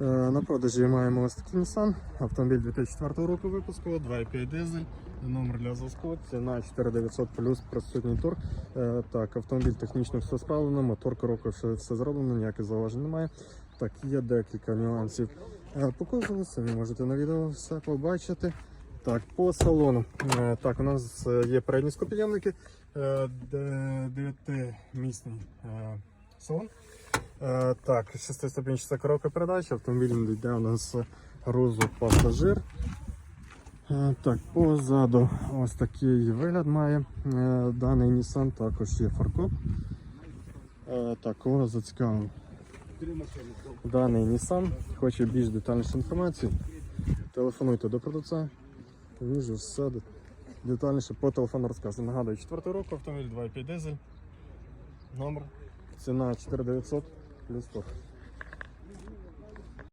Е, На продажі маємо ось такий Nissan, автомобіль 2004 року випуску, 2,5 дизель, номер для зв'язку, ціна 4900 плюс присутній тур. Е, Так, автомобіль технічно все справлено, мотор коробка все, все зроблено, ніяких зауважень немає. Так, є декілька нюансів. Е, По кузову самі можете на відео все побачити. Так, по салону. Так, у нас є передні скопідйомники, 9-місний салон. Е, Так, шестиступенчата коробка передач, автомобіль йде у нас грузу пасажир. Е, Так, позаду ось такий вигляд має. Е, даний Nissan, також є фаркоп. Так, кого зацікавив? Даний Nissan, хоче більш детальнішу інформацію, телефонуйте до продавця, він все детальніше по телефону розказує. Нагадую, 4 року автомобіль 2,5 дизель, номер, ціна 4900 плюс тут.